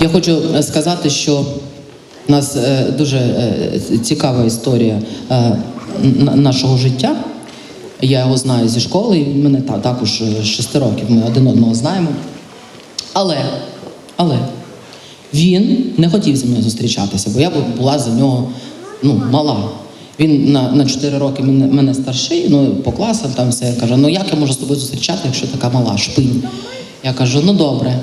Я хочу е, сказати, що у нас е, дуже е, цікава історія нашого життя. Я його знаю зі школи, і мене також шести років. Ми один одного знаємо. Але, але він не хотів зі мною зустрічатися, бо я бу- була за нього ну, мала. Він на, на 4 роки мене, мене старший, ну по класам там все каже: ну як я можу з тобою зустрічати, якщо така мала, шпинь. Я кажу, ну добре.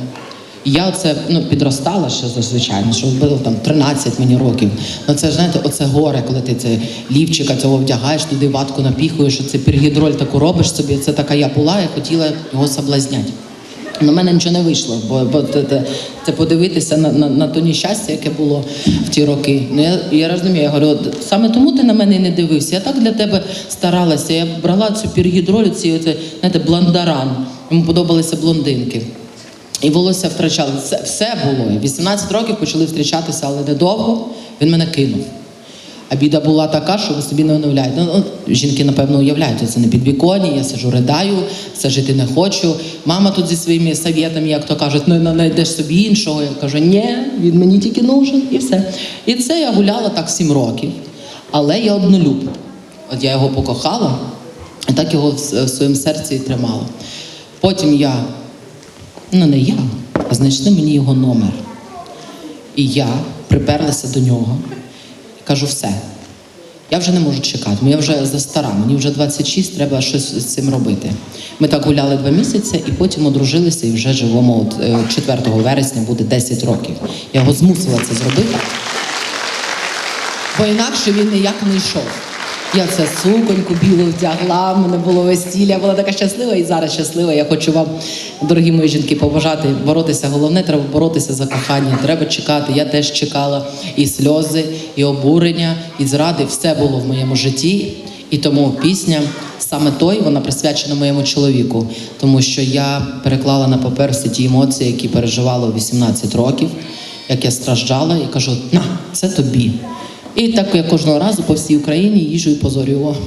Я оце ну, підростала ще звичайно, що було там 13 мені років. Ну це знаєте, оце горе, коли ти це лівчика цього вдягаєш, туди ватку напіхуєш, оце піргідроль таку робиш собі. Це така я була, я хотіла його соблазняти. На мене нічого не вийшло, бо, бо це, це, це подивитися на, на, на то нещастя, яке було в ті роки. Ну я, я розумію, я говорю, саме тому ти на мене не дивився. Я так для тебе старалася. Я брала цю піргідролю, ці оце, знаєте. Йому подобалися блондинки. І волосся втрачали. Все, все було. І 18 років почали зустрічатися, але недовго він мене кинув. А біда була така, що ви собі не уявляєте. Ну, жінки, напевно, уявляють, це не підвіконні, я сиджу, ридаю, все жити не хочу. Мама тут зі своїми совєтами, як то кажуть, ну знайдеш собі іншого. Я кажу, ні, він мені тільки нужен, і все. І це я гуляла так 7 років. Але я однолюб. От я його покохала, і так його в своєму серці і тримала. Потім я, ну не я, а знайшли мені його номер. І я приперлася до нього і кажу, все. Я вже не можу чекати, я вже застара, мені вже 26, треба щось з цим робити. Ми так гуляли два місяці і потім одружилися і вже живемо от, е, 4 вересня буде 10 років. Я його змусила це зробити, бо інакше він ніяк не йшов. Я це суконьку білу вдягла, в мене було весілля, була така щаслива і зараз щаслива. Я хочу вам, дорогі мої жінки, побажати боротися. Головне, треба боротися за кохання. Треба чекати. Я теж чекала і сльози, і обурення, і зради. Все було в моєму житті. І тому пісня саме той, вона присвячена моєму чоловіку, тому що я переклала на папер всі ті емоції, які переживала у 18 років, як я страждала, і кажу: на, це тобі. І так я кожного разу по всій Україні їжу і позорю його.